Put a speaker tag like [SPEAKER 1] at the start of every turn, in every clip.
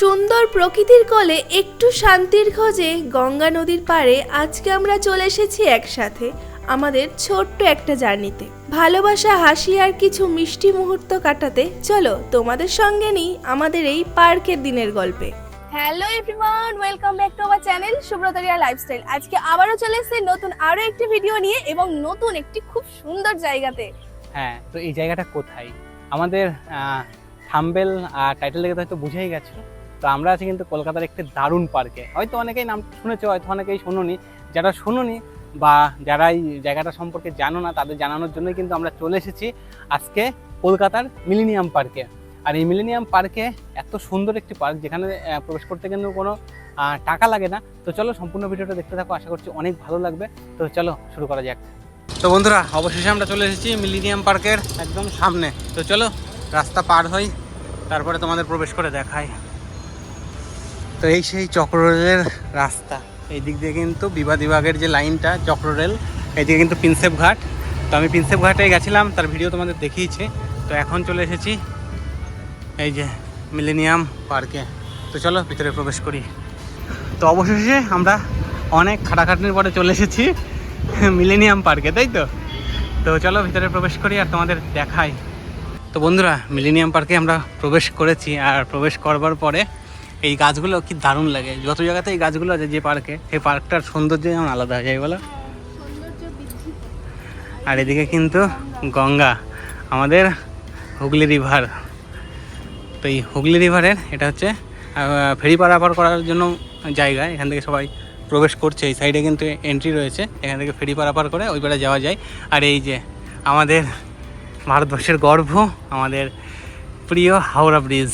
[SPEAKER 1] সুন্দর প্রকৃতির কোলে একটু শান্তির খোঁজে গঙ্গা নদীর পাড়ে আজকে আমরা চলে এসেছি একসাথে আমাদের ছোট্ট একটা জার্নিতে। ভালোবাসা হাসি আর কিছু মিষ্টি মুহূর্ত কাটাতে চলো তোমাদের সঙ্গে নিই আমাদের এই পার্কের দিনের গল্পে। Hello everyone welcome back to our channel সুব্রতরিয়া lifestyle আজকে আবারও চলে এসেছি নতুন আরও একটি ভিডিও নিয়ে এবং নতুন একটি খুব সুন্দর জায়গাতে।
[SPEAKER 2] হ্যাঁ তো এই জায়গাটা কোথায়? আমাদের থাম্বেল আর টাইটেল দেখে তো হয়তো বুঝেই গেছো। তো আমরা আছি কিন্তু কলকাতার একটি দারুণ পার্কে হয়তো অনেকেই নাম শুনেছো, হয়তো অনেকেই শোনোনি। যারা শোনোনি বা যারা এই জায়গাটা সম্পর্কে জানো না, তাদের জানানোর জন্যই কিন্তু আমরা চলে এসেছি আজকে কলকাতার মিলিনিয়াম পার্কে আর এই মিলিনিয়াম পার্কে এত সুন্দর একটি পার্ক যেখানে প্রবেশ করতে কিন্তু কোনো টাকা লাগে না। তো চলো সম্পূর্ণ ভিডিওটা দেখতে থাকো, আশা করছি অনেক ভালো লাগবে। তো চলো শুরু করা যাক। তো বন্ধুরা, অবশেষে আমরা চলে এসেছি মিলিনিয়াম পার্কের একদম সামনে। তো চলো রাস্তা পার হই, তারপরে তোমাদের প্রবেশ করে দেখাই। তো এই সেই চক্ররেলের রাস্তা। এই দিক দিয়ে কিন্তু বিবাদিবাগের যে লাইনটা, চক্ররেল, এইদিকে কিন্তু প্রিন্সেপ ঘাট। তো আমি প্রিন্সেপ ঘাটে গেছিলাম, তার ভিডিও তোমাদের দেখিয়েছে। তো এখন চলে এসেছি এই যে মিলেনিয়াম পার্কে। তো চলো ভিতরে প্রবেশ করি। তো অবশেষে আমরা অনেক খাটাখাটনির পরে চলে এসেছি মিলেনিয়াম পার্কে, তাই তো? তো চলো ভিতরে প্রবেশ করি আর তোমাদের দেখাই। তো বন্ধুরা, মিলেনিয়াম পার্কে আমরা প্রবেশ করেছি, আর প্রবেশ করবার পরে এই গাছগুলো কি দারুণ লাগে। যত জায়গাতে এই গাছগুলো আছে, যে পার্কে সেই পার্কটার সৌন্দর্য যেমন আলাদা হয়ে যায় বলো। আর এদিকে কিন্তু গঙ্গা, আমাদের হুগলি রিভার তো এই হুগলি রিভারের এটা হচ্ছে ফেরি পারাপার করার জন্য জায়গা, এখান থেকে সবাই প্রবেশ করছে। এই সাইডে কিন্তু এন্ট্রি রয়েছে, এখান থেকে ফেরি পারাপার করে ওই পারে যাওয়া যায়। আর এই যে আমাদের ভারতবর্ষের গর্ব আমাদের প্রিয় হাওড়া ব্রিজ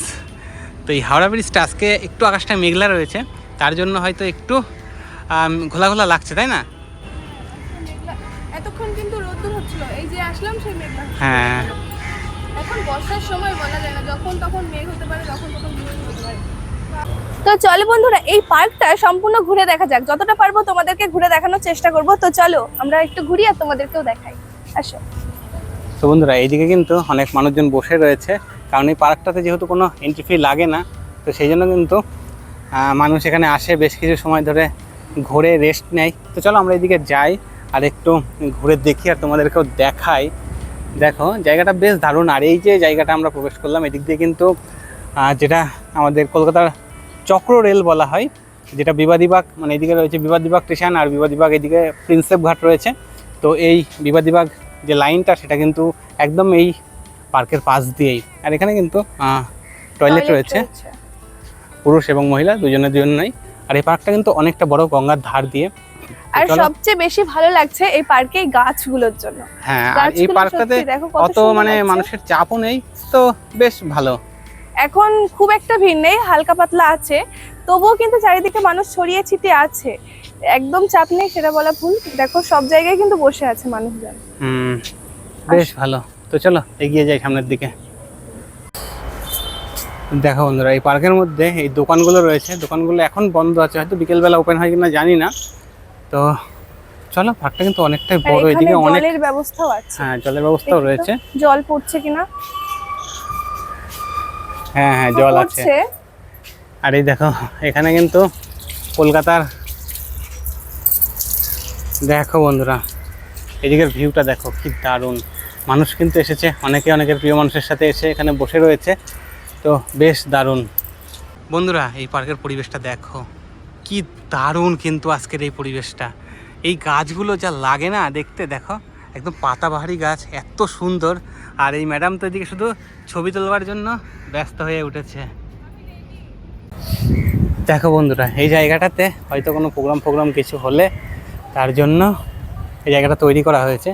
[SPEAKER 2] তো এই হাওড়া ব্রিজটা আজকে একটু আকাশটা মেঘলা রয়েছে তার জন্য হয়তো একটু ঘোলা ঘোলা লাগছে তাই না?
[SPEAKER 1] এতক্ষণ কিন্তু রোদ্দুর হচ্ছিল এই যে আসলাম সেই মেঘলা।
[SPEAKER 2] হ্যাঁ।
[SPEAKER 1] এখন বর্ষার সময় বলা যায় না যখন তখন মেঘ হতে পারে যখন তখন বৃষ্টি হতে পারে। তো চলো বন্ধুরা এই পার্কটা সম্পূর্ণ ঘুরে দেখা যাক। যতটা পারব তোমাদেরকে ঘুরে দেখানোর চেষ্টা করব। তো চলো আমরা একটু ঘুরি আর তোমাদেরকেও দেখাই। আসো।
[SPEAKER 2] তো বন্ধুরা এইদিকে কিন্তু অনেক মানুষজন বসে রয়েছে। কারণ এই পার্কটাতে যেহেতু কোনো এন্ট্রি ফি লাগে না, তো সেই জন্য কিন্তু মানুষ এখানে আসে, বেশ কিছু সময় ধরে ঘুরে রেস্ট নেয়। তো চলো আমরা এদিকে যাই আর একটু ঘুরে দেখি আর তোমাদেরকেও দেখাই। দেখো, জায়গাটা বেশ দারুণ। আর এই যে জায়গাটা আমরা প্রবেশ করলাম, এদিক দিয়ে কিন্তু যেটা আমাদের কলকাতার চক্র রেল বলা হয়, যেটা বিবাদীবাগ মানে এদিকে রয়েছে বিবাদীবাগ স্টেশন আর বিবাদীবাগ এদিকে প্রিন্সেপ ঘাট রয়েছে। তো এই বিবাদীবাগ যে লাইনটা, সেটা কিন্তু একদম এই পার্কের পাশ দিয়েই। আর এখানে কিন্তু টয়লেট রয়েছে। পুরুষ এবং মহিলা দুজনের জন্যই আর এই পার্কটা কিন্তু অনেকটা বড় গঙ্গার ধার দিয়ে।
[SPEAKER 1] আর সবচেয়ে বেশি ভালো লাগছে এই পার্কে গাছগুলোর জন্য।
[SPEAKER 2] হ্যাঁ আর এই পার্কটাতে অত মানে মানুষের চাপও নেই তো বেশ ভালো।
[SPEAKER 1] এখন খুব একটা ভিড় নেই হালকা পাতলা আছে। তবুও কিন্তু চারিদিকে মানুষ ছড়িয়ে ছিটিয়ে আছে। একদম চাপ নেই সেটা বলা ভুল। দেখো সব জায়গায় কিন্তু বসে আছে মানুষজন।
[SPEAKER 2] হুম বেশ ভালো। তো চলো এগিয়ে যাই সামনের দিকে। দেখো বন্ধুরা এই পার্কের মধ্যে এই দোকানগুলো রয়েছে। দোকানগুলো এখন বন্ধ আছে হয়তো বিকেলবেলা ওপেন হয় কিনা জানি না। তো চলো পার্কটা কিন্তু অনেকটাই বড়। এদিকে অনেক
[SPEAKER 1] জলের ব্যবস্থাও আছে।
[SPEAKER 2] হ্যাঁ জলের ব্যবস্থাও রয়েছে।
[SPEAKER 1] জল পড়ছে কিনা?
[SPEAKER 2] হ্যাঁ হ্যাঁ জল আছে। আর এই দেখো এখানে কিন্তু কলকাতার দেখো বন্ধুরা এদিকের ভিউটা দেখো কি দারুণ। মানুষ কিন্তু এসেছে, অনেকে অনেকের প্রিয় মানুষের সাথে এসে এখানে বসে রয়েছে। তো বেশ দারুণ। বন্ধুরা, এই পার্কের পরিবেশটা দেখো, কি দারুণ কিন্তু আজকের এই পরিবেশটা। এই গাছগুলো যা লাগে না দেখতে, দেখো, একদম পাতাবাহারি গাছ, এত সুন্দর। আর এই ম্যাডাম তো এদিকে শুধু ছবি তোলবার জন্য ব্যস্ত হয়ে উঠেছে। দেখো বন্ধুরা, এই জায়গাটাতে হয়তো কোনো প্রোগ্রাম ফোগ্রাম কিছু হলে তার জন্য এই জায়গাটা তৈরি করা হয়েছে।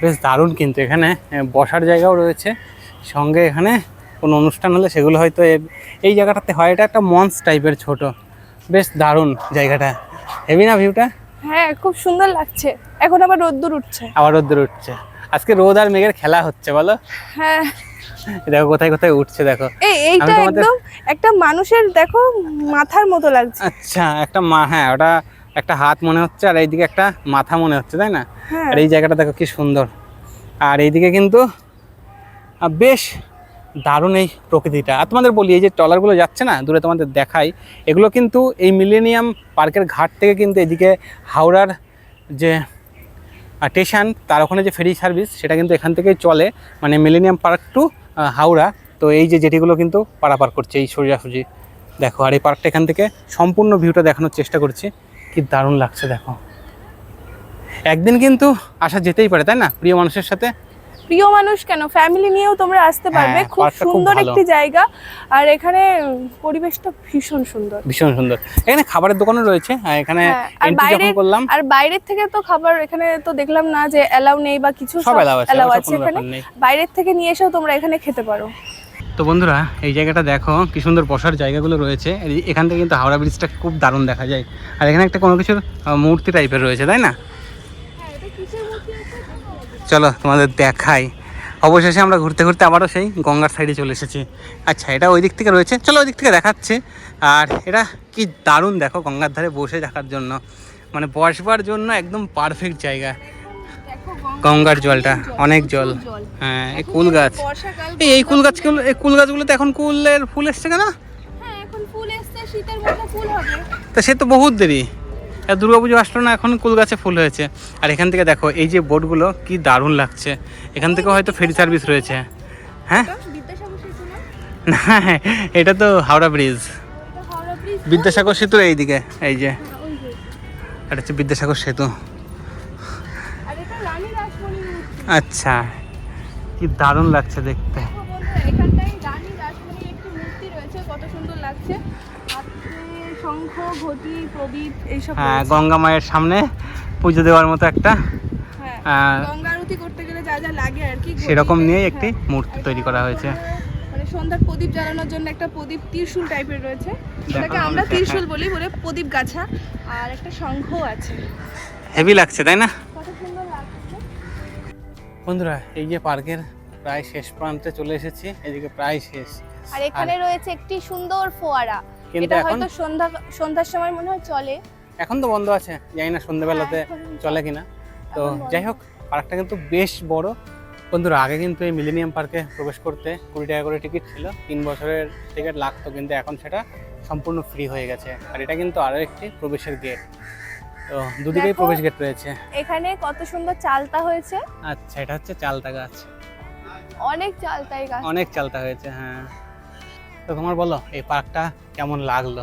[SPEAKER 2] বেশ দারুণ কিন্তু এখানে বসার জায়গাও রয়েছে। সঙ্গে এখানে কোনো অনুষ্ঠান হলে সেগুলো হয়তো এই জায়গাটাতে হয়। এটা একটা মঞ্চ টাইপের ছোট। বেশ দারুণ জায়গাটা। হেবি না ভিউটা?
[SPEAKER 1] হ্যাঁ খুব সুন্দর লাগছে। এখন আবার রোদ্দুর উঠছে।
[SPEAKER 2] আবার রোদ্দুর উঠছে। আজকে রোদ আর মেঘের খেলা হচ্ছে বলো?
[SPEAKER 1] হ্যাঁ।
[SPEAKER 2] দেখো কোথায় কোথায় উঠছে দেখো।
[SPEAKER 1] এই এইটা একদম একটা মানুষের দেখো মাথার মতো লাগছে।
[SPEAKER 2] আচ্ছা একটা মা হ্যাঁ ওটা একটা হাত মনে হচ্ছে আর এইদিকে একটা মাথা মনে হচ্ছে তাই না?
[SPEAKER 1] হ্যাঁ।
[SPEAKER 2] আর এই জায়গাটা দেখো কি সুন্দর। আর এইদিকে কিন্তু বেশ দারুণ এই প্রকৃতিটা। আর তোমাদের বলি এই যে ট্রলারগুলো যাচ্ছে না দূরে তোমাদের দেখাই এগুলো কিন্তু এই মিলেনিয়াম পার্কের ঘাট থেকে কিন্তু এদিকে হাওড়ার যে স্টেশন তার ওখানে যে ফেরি সার্ভিস সেটা কিন্তু এখান থেকেই চলে মানে মিলেনিয়াম পার্ক টু হাওড়া। তো এই যে জেটিগুলো কিন্তু পারাপার করছে এই সোজাসুজি। দেখো আর এই পার্কটা এখান থেকে সম্পূর্ণ ভিউটা দেখানোর চেষ্টা করছি। কি দারুণ লাগছে দেখো। একদিন কিন্তু আসা যেতেই পারে তাই না? প্রিয় মানুষের সাথে?
[SPEAKER 1] প্রিয় মানুষ কেন? ফ্যামিলি নিয়েও তোমরা আসতে পারবে।
[SPEAKER 2] হ্যাঁ,
[SPEAKER 1] খুব সুন্দর একটি জায়গা। আর এখানে পরিবেশটা ভীষণ সুন্দর।
[SPEAKER 2] ভীষণ সুন্দর। এখানে খাবারের দোকানও রয়েছে। আর এখানে
[SPEAKER 1] হ্যাঁ, আর
[SPEAKER 2] এন্ট্রি
[SPEAKER 1] বাইরে-
[SPEAKER 2] করলাম
[SPEAKER 1] আর বাইরের থেকে তো খাবার এখানে তো দেখলাম না যে অ্যালাউ নেই বা কিছু
[SPEAKER 2] সব এলাও আছে
[SPEAKER 1] এখানে। বাইরের থেকে নিয়ে এসেও তোমরা এখানে খেতে পারো।
[SPEAKER 2] তো বন্ধুরা, এই জায়গাটা দেখো, কি সুন্দর বসার জায়গাগুলো রয়েছে। এখান থেকে কিন্তু হাওড়া ব্রিজটা খুব দারুণ দেখা যায়। আর এখানে একটা কোনো কিছুর মূর্তি টাইপের রয়েছে, তাই না? চলো তোমাদের দেখাই। অবশেষে আমরা ঘুরতে ঘুরতে আবারও সেই গঙ্গার সাইডে চলে এসেছি। আচ্ছা এটা ওই দিক থেকে রয়েছে। চলো ওই দিক থেকে দেখাচ্ছে। আর এটা কি দারুণ, দেখো গঙ্গার ধারে বসে থাকার জন্য। মানে বসবার জন্য একদম পারফেক্ট জায়গা। গঙ্গার জলটা অনেক জল। হ্যাঁ এই কুল গাছ। এই কুল গাছগুলো এই কুল গাছগুলোতে এখন কুলের ফুল এসছে কেন?
[SPEAKER 1] হ্যাঁ
[SPEAKER 2] তা সে তো বহুত দেরি। দুর্গাপুজো আসলো না এখন কুল গাছে ফুল হয়েছে। আর এখান থেকে দেখো এই যে বোটগুলো কি দারুণ লাগছে। এখান থেকে হয়তো ফেরি সার্ভিস রয়েছে। হ্যাঁ?
[SPEAKER 1] সেতু না?
[SPEAKER 2] এটা তো হাওড়া ব্রিজ। বিদ্যাসাগর সেতুর এইদিকে এই যে।
[SPEAKER 1] ওই যে।
[SPEAKER 2] এটা হচ্ছে বিদ্যাসাগর সেতু
[SPEAKER 1] আর এটা রানী রাসমণির মূর্তি
[SPEAKER 2] আচ্ছা কি দারুণ লাগছে দেখতে।
[SPEAKER 1] এখানটায় রানী রাসমণির একটি মূর্তি রয়েছে কত সুন্দর লাগছে হাতে শঙ্খ ঘটি প্রদীপ এইসব
[SPEAKER 2] হ্যাঁ গঙ্গা মায়ের সামনে পুজো দেওয়ার মতো একটা
[SPEAKER 1] হ্যাঁ গঙ্গা আরতি করতে গেলে যা যা লাগে আর কি
[SPEAKER 2] সেরকম নিয়েই
[SPEAKER 1] হ্যাঁ।
[SPEAKER 2] একটি মূর্তি তৈরি করা হয়েছে।
[SPEAKER 1] মানে সন্ধ্যার প্রদীপ জ্বালানোর জন্য একটা প্রদীপ ত্রিশূল টাইপের রয়েছে। যেটাকে আমরা ত্রিশূল বলি বলে প্রদীপ গাছা। আর একটা শঙ্খ আছে।
[SPEAKER 2] হেভি লাগছে তাই না? বন্ধুরা এই যে পার্কের প্রায় শেষ প্রান্তে চলে এসেছি এদিকে প্রায় শেষ।
[SPEAKER 1] আর এখানে রয়েছে একটি সুন্দর ফোয়ারা। এটা হয়তো সন্ধ্যা সন্ধ্যার সময় মনে হয় চলে।
[SPEAKER 2] এখন তো বন্ধ আছে জানি না সন্ধ্যেবেলাতে
[SPEAKER 1] হ্যাঁ,
[SPEAKER 2] চলে কিনা। তো যাই হোক পার্কটা কিন্তু বেশ বড়। বন্ধুরা আগে কিন্তু এই মিলেনিয়াম পার্কে প্রবেশ করতে কুড়ি টাকা করে টিকিট ছিল। তিন বছরের টিকিট লাগতো কিন্তু এখন সেটা সম্পূর্ণ ফ্রি হয়ে গেছে। আর এটা কিন্তু আরও একটি প্রবেশের গেট তো দুদিকেই প্রবেশ গেট রয়েছে।
[SPEAKER 1] এখানে কত সুন্দর চালতা হয়েছে।
[SPEAKER 2] আচ্ছা এটা হচ্ছে চালতা গাছ।
[SPEAKER 1] অনেক চালতাই গাছ।
[SPEAKER 2] অনেক চালতা হয়েছে হ্যাঁ। তো তোমার বলো এই পার্কটা কেমন লাগল?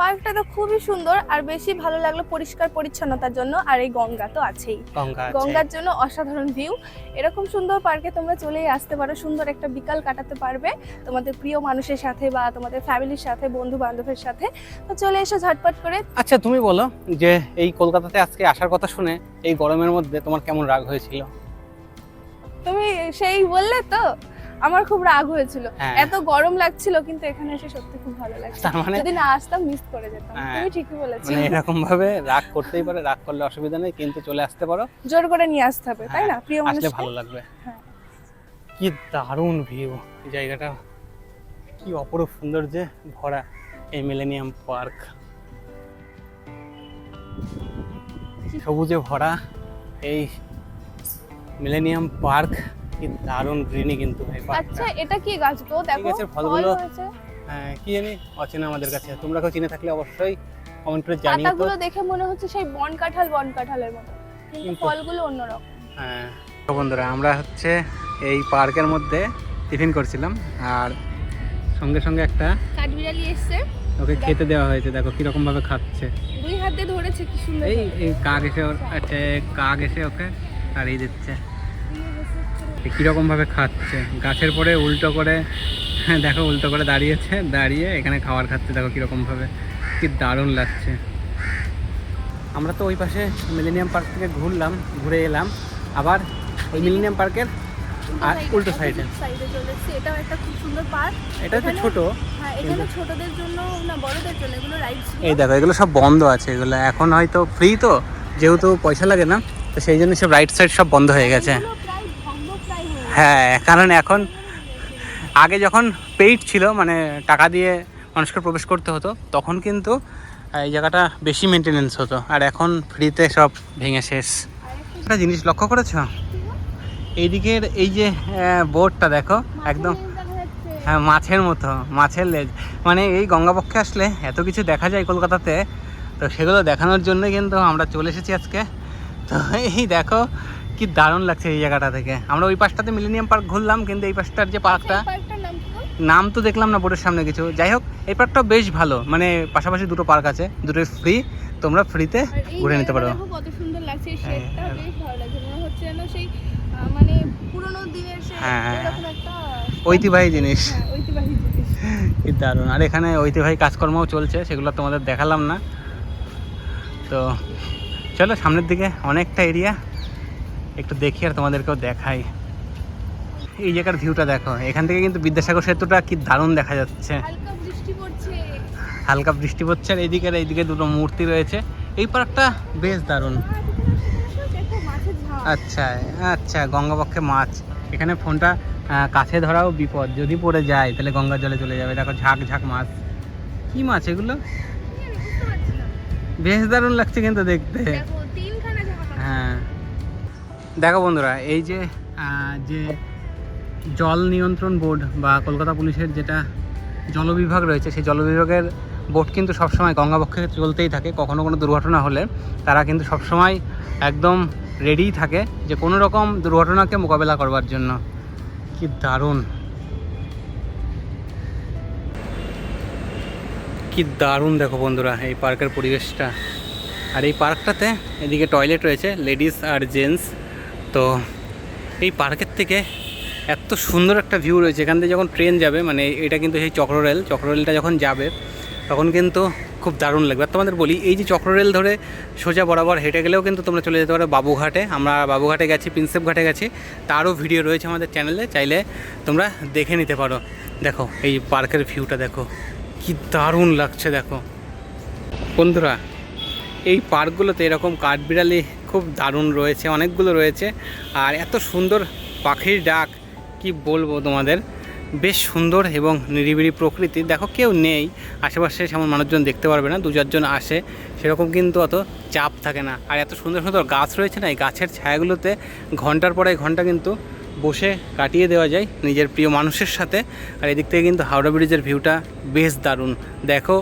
[SPEAKER 1] পার্কটা তো খুবই সুন্দর আর বেশি ভালো লাগল পরিষ্কার পরিচ্ছন্নতার জন্য আর এই গঙ্গা তো আছেই।
[SPEAKER 2] গঙ্গা
[SPEAKER 1] গঙ্গার জন্য অসাধারণ ভিউ। এরকম সুন্দর পার্কে তোমরা চলেই আসতে পারো সুন্দর একটা বিকাল কাটাতে পারবে তোমাদের প্রিয় মানুষের সাথে বা তোমাদের ফ্যামিলির সাথে বন্ধু বান্ধবের সাথে। তো চলে এসো ঝটপট করে।
[SPEAKER 2] আচ্ছা তুমি বলো যে এই কলকাতাতে আজকে আসার কথা শুনে এই গরমের মধ্যে তোমার কেমন রাগ হয়েছিল?
[SPEAKER 1] তুমি সেই বললে তো? আমার খুব রাগ হয়েছিল।
[SPEAKER 2] হ্যাঁ।
[SPEAKER 1] এত গরম লাগছিল কিন্তু এখানে এসে সত্যি খুব ভালো লাগছে।
[SPEAKER 2] তার মানে
[SPEAKER 1] যদি না আসতাম মিস করে যেতাম।
[SPEAKER 2] হ্যাঁ।
[SPEAKER 1] তুমি ঠিকই বলেছ।
[SPEAKER 2] মানে এরকম ভাবে রাগ করতেই পারে রাগ করলে অসুবিধা নেই কিন্তু চলে আসতে পারো।
[SPEAKER 1] জোর করে নিয়ে আসতে হবে তাই না?
[SPEAKER 2] হ্যাঁ,
[SPEAKER 1] প্রিয়
[SPEAKER 2] আসলে
[SPEAKER 1] মানুষ
[SPEAKER 2] ভালো লাগবে। কি দারুণ ভিউ জায়গাটা। কি অপরূপ সৌন্দর্যে ভরা এই মিলেনিয়াম পার্ক সবুজে ভরা এই মিলেনিয়াম পার্ক কি দারুণ গ্রিনি কিন্তু
[SPEAKER 1] আচ্ছা এটা কি গাছ গো? দেখো
[SPEAKER 2] গাছের ফলগুলো হ্যাঁ, কি জানি অচেনা আমাদের কাছে। তোমরা কেউ চিনে থাকলে অবশ্যই কমেন্ট করে জানিও তো।
[SPEAKER 1] পাতাগুলো দেখে মনে হচ্ছে সেই বন কাঁঠাল বন কাঁঠালের মতো। কিন্তু ফলগুলো অন্যরকম।
[SPEAKER 2] হ্যাঁ। বন্ধুরা আমরা হচ্ছে এই পার্কের মধ্যে টিফিন করছিলাম আর সঙ্গে সঙ্গে একটা
[SPEAKER 1] কাঠবিড়ালি এসছে।
[SPEAKER 2] ওকে খেতে দেওয়া হয়েছে দেখো কীরকম ভাবে খাচ্ছে।
[SPEAKER 1] দুই হাত ধরেছে কি সুন্দর
[SPEAKER 2] এই কাক এসে ওর একটা কাক এসে ওকে তাড়িয়ে দিচ্ছে। এ কীরকম ভাবে খাচ্ছে? গাছের পরে উল্টো করে হ্যাঁ দেখো উল্টো করে দাঁড়িয়েছে দাঁড়িয়ে এখানে খাবার খাচ্ছে দেখো কীরকম ভাবে কি দারুণ লাগছে। আমরা তো ওই পাশে মিলেনিয়াম পার্ক থেকে ঘুরলাম ঘুরে এলাম। আবার ওই মিলেনিয়াম পার্কের আর উল্টো সাইডে।
[SPEAKER 1] সাইডে চলে এসেছে এটাও একটা খুব সুন্দর পার্ক।
[SPEAKER 2] এটা হচ্ছে ছোট।
[SPEAKER 1] হ্যাঁ এখানে ছোটদের জন্য না বড়দের জন্য এগুলো রাইডস
[SPEAKER 2] এই দেখো এগুলো সব বন্ধ আছে এগুলো এখন হয়তো ফ্রি তো যেহেতু পয়সা লাগে না তো সেই জন্য সব রাইট সাইড সব বন্ধ হয়ে গেছে।
[SPEAKER 1] হয়ে,
[SPEAKER 2] কারণ এখন আগে যখন পেইড ছিল মানে টাকা দিয়ে মানুষকে প্রবেশ করতে হতো, তখন কিন্তু এই জায়গাটা বেশি মেনটেনেন্স হতো। আর এখন ফ্রিতে সব ভেঙে শেষ।
[SPEAKER 1] একটা
[SPEAKER 2] জিনিস লক্ষ্য করেছ? এইদিকের এই যে বোর্ডটা দেখো, একদম। হ্যাঁ মাছের মতো, মাছের লেজ। মানে এই গঙ্গাপক্ষে আসলে এত কিছু দেখা যায় কলকাতাতে, তো সেগুলো দেখানোর জন্য কিন্তু আমরা চলে এসেছি আজকে। তো এই দেখো কি দারুণ লাগছে এই জায়গাটা থেকে আমরা ওই পাশটাতে মিলেনিয়াম পার্ক ঘুরলাম কিন্তু এই পাশটার যে পার্কটা
[SPEAKER 1] নাম
[SPEAKER 2] তো দেখলাম না বোর্ডের সামনে কিছু। যাই হোক এই পার্কটা বেশ ভালো। মানে পাশাপাশি দুটো পার্ক আছে দুটোই ফ্রি তোমরা ফ্রিতে ঘুরে নিতে পারো।
[SPEAKER 1] কত সুন্দর লাগছে
[SPEAKER 2] হ্যাঁ,
[SPEAKER 1] শেডটা
[SPEAKER 2] হ্যাঁ।
[SPEAKER 1] বেশ ভালো লাগছে। মনে হচ্ছে যেন সেই মানে পুরোনো দিনের সেই
[SPEAKER 2] হ্যাঁ,
[SPEAKER 1] এরকম একটা
[SPEAKER 2] ঐতিহ্যবাহী জিনিস।
[SPEAKER 1] হ্যাঁ, ঐতিহ্যবাহী জিনিস।
[SPEAKER 2] দারুণ। আর এখানে ঐতিহ্যবাহী কাজকর্মও চলছে সেগুলো তোমাদের দেখালাম না। তো চলো সামনের দিকে অনেকটা এরিয়া একটু দেখি আর তোমাদেরকেও দেখাই। এই জায়গার ভিউটা দেখো এখান থেকে কিন্তু বিদ্যাসাগর সেতুটা কি দারুণ দেখা যাচ্ছে।
[SPEAKER 1] হালকা বৃষ্টি পড়ছে।
[SPEAKER 2] আর এইদিকে আর এইদিকে দুটো মূর্তি রয়েছে। এই পার্কটা বেশ দারুণ। আচ্ছা আচ্ছা গঙ্গাপক্ষে মাছ। এখানে ফোনটা কাছে ধরাও বিপদ। যদি পড়ে যায় তাহলে গঙ্গার জলে চলে যাবে। দেখো ঝাঁক ঝাঁক মাছ। কি মাছ এগুলো? বেশ দারুণ লাগছে কিন্তু দেখতে।
[SPEAKER 1] দেখো
[SPEAKER 2] বন্ধুরা, এই যে যে জল নিয়ন্ত্রণ বোর্ড বা কলকাতা পুলিশের যেটা জল বিভাগ রয়েছে, সেই জল বিভাগের বোট কিন্তু সবসময় গঙ্গাবক্ষে চলতেই থাকে। কখনো কোনো দুর্ঘটনা হলে তারা কিন্তু সবসময় একদম রেডিই থাকে যে কোনো রকম দুর্ঘটনাকে মোকাবেলা করবার জন্য। কি দারুণ। কি দারুণ দেখো বন্ধুরা, এই পার্কের পরিবেশটা। আর এই পার্কটাতে এদিকে টয়লেট রয়েছে, লেডিস আর জেন্টস। তো এই পার্কের থেকে এত সুন্দর একটা ভিউ রয়েছে। এখান থেকে যখন ট্রেন যাবে মানে এটা কিন্তু সেই চক্ররেল চক্ররেলটা যখন যাবে, তখন কিন্তু খুব দারুণ লাগবে। আর তোমাদের বলি, এই যে চক্ররেল ধরে সোজা বরাবর হেঁটে গেলেও কিন্তু তোমরা চলে যেতে পারো বাবুঘাটে। আমরা বাবুঘাটে গেছি, প্রিন্সেপ ঘাটে গেছি। তারও ভিডিও রয়েছে আমাদের চ্যানেলে, চাইলে তোমরা দেখে নিতে পারো। দেখো, এই পার্কের ভিউটা দেখো, কি দারুণ লাগছে, দেখো। বন্ধুরা, এই পার্কগুলোতে এরকম কাঠবিড়ালি খুব দারুণ রয়েছে, অনেকগুলো রয়েছে। আর এত সুন্দর পাখির ডাক, কি বলব তোমাদের? বেশ সুন্দর এবং নিরিবিলি প্রকৃতি। দেখো কেউ নেই, আশেপাশে সেমন মানুষজন দেখতে পারবে না দু চারজন আসে, সেরকম কিন্তু অত চাপ থাকে না। আর এত সুন্দর সুন্দর গাছ রয়েছে না, এই গাছের ছায়াগুলোতে ঘণ্টার পরে ঘণ্টা কিন্তু বসে কাটিয়ে দেওয়া যায় নিজের প্রিয় মানুষের সাথে। আর এদিক থেকে কিন্তু হাওড়া ব্রিজের ভিউটা বেশ দারুণ। দেখো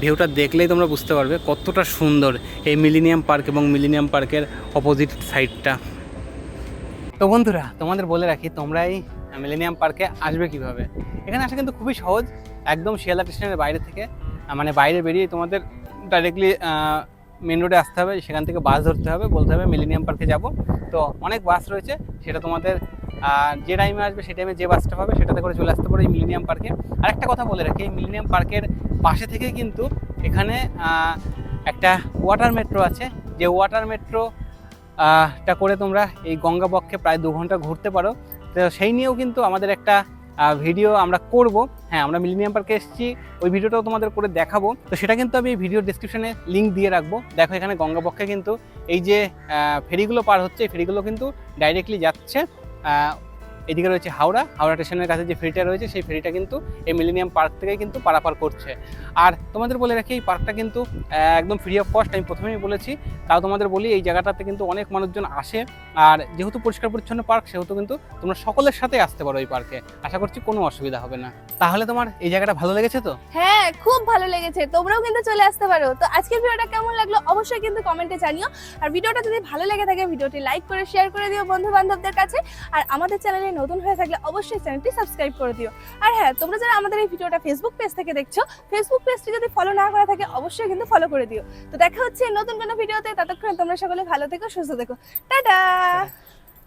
[SPEAKER 2] ভিউটা দেখলেই তোমরা বুঝতে পারবে কতটা সুন্দর এই মিলিনিয়াম পার্ক এবং মিলিনিয়াম পার্কের অপোজিট সাইডটা তো বন্ধুরা, তোমাদের বলে রাখি, তোমরা এই মিলেনিয়াম পার্কে আসবে কীভাবে? এখানে আসা কিন্তু খুবই সহজ, একদম শিয়ালদা স্টেশনের বাইরে থেকে মানে বাইরে বেরিয়ে তোমাদের ডাইরেক্টলি মেন রোডে আসতে হবে, সেখান থেকে বাস ধরতে হবে, বলতে হবে মিলেনিয়াম পার্কে যাব। তো অনেক বাস রয়েছে, সেটা তোমাদের যে টাইমে আসবে সেই টাইমে যে বাসটা পাবে, সেটাতে করে চলে আসতে পারো এই মিলেনিয়াম পার্কে। আরেকটা কথা বলে রাখি, এই মিলেনিয়াম পার্কের পাশে থেকে কিন্তু এখানে একটা ওয়াটার মেট্রো আছে। যে ওয়াটার মেট্রো টা করে তোমরা এই গঙ্গা বক্ষে প্রায় দু ঘণ্টা ঘুরতে পারো। তো সেই নিয়েও কিন্তু আমাদের একটা ভিডিও আমরা করব। হ্যাঁ আমরা মিলিনিয়াম পার্কে এসেছি। ওই ভিডিওটাও তোমাদের করে দেখাবো। তো সেটা কিন্তু আমি এই ভিডিও ডিসক্রিপশনে লিঙ্ক দিয়ে রাখব। দেখো এখানে গঙ্গা বক্ষে কিন্তু এই যে ফেরিগুলো পার হচ্ছে, এই ফেরিগুলো কিন্তু ডাইরেক্টলি যাচ্ছে। এদিকে রয়েছে হাওড়া। হাওড়া স্টেশনের কাছে যে ফেরিটা রয়েছে, সেই ফেরিটা কিন্তু এই মিলেনিয়াম পার্ক থেকে কিন্তু পারাপার করছে। আর তোমাদের বলে রাখি, এই পার্কটা কিন্তু একদম ফ্রি অফ কস্ট আমি প্রথমেই বলেছি। তাও তোমাদের বলি, এই জায়গাটাতে কিন্তু অনেক মানুষজন আসে। আর যেহেতু পরিষ্কার পরিচ্ছন্ন পার্ক, সেহেতু কিন্তু তোমরা সকলের সাথে আসতে পারো এই পার্কে। আশা করছি কোনো অসুবিধা হবে না। তাহলে তোমার এই জায়গাটা ভালো লেগেছে তো?
[SPEAKER 1] হ্যাঁ খুব ভালো লেগেছে। তোমরাও কিন্তু চলে আসতে পারো। তো আজকের ভিডিওটা কেমন লাগল অবশ্যই কিন্তু কমেন্টে জানিও। আর ভিডিওটা যদি ভালো লেগে থাকে, ভিডিওটি লাইক করে শেয়ার করে দিও বন্ধু বান্ধবদের কাছে। আর আমাদের চ্যানেলে নতুন হয়ে থাকলে অবশ্যই চ্যানেলটি সাবস্ক্রাইব করে দিও। আর হ্যাঁ তোমরা যারা আমাদের এই ভিডিওটা ফেসবুক পেজ থেকে দেখছ ফেসবুক পেজটি যদি ফলো না করা থাকে, অবশ্যই কিন্তু ফলো করে দিও। তো দেখা হচ্ছে নতুন কোনো ভিডিওতে, ততক্ষণ তোমরা সকলে ভালো থেকো, সুস্থ থেকো। টাটা।